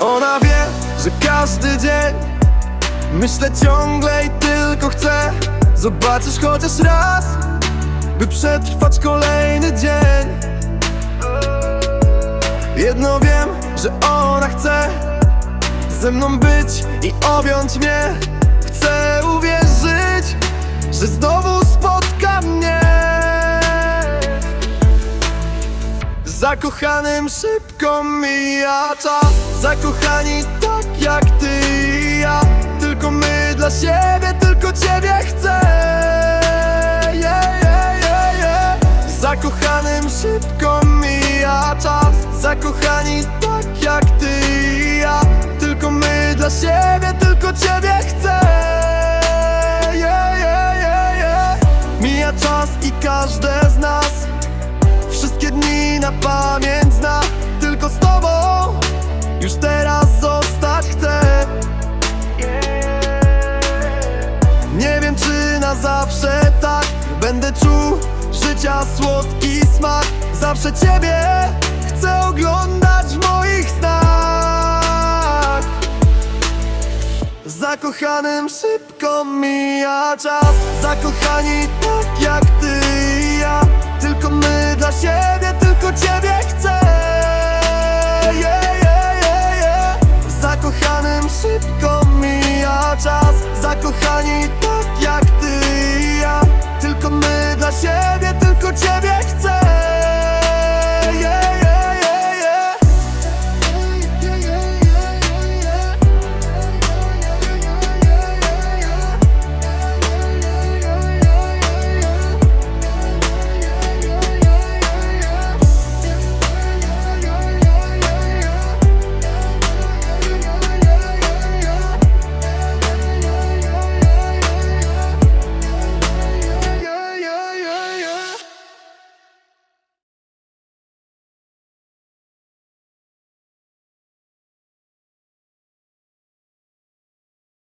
Ona wie, że każdy dzień Myślę ciągle i tylko chcę. Zobaczysz chociaż raz By przetrwać kolejny dzień. Jedno wiem, że ona chce Ze mną być i objąć mnie Chcę uwierzyć, że znowu spotka mnie. Zakochanym szybko mija czas. Zakochani tak jak ty i ja. Tylko my dla siebie, tylko ciebie chcę. Yeah, yeah, yeah, yeah. Zakochanym szybko mija czas. Zakochani tak jak na pamięć zna Tylko z tobą. Już teraz zostać chcę. Nie wiem czy na zawsze tak Będę czuł. Życia słodki smak Zawsze ciebie chcę oglądać w moich snach. Zakochanym szybko mija czas. Zakochani tak jak ty i ja. Tylko my dla siebie, tylko ciebie chcę. Yeah, yeah, yeah, yeah. Zakochanym szybko mija czas. Zakochani tak jak ty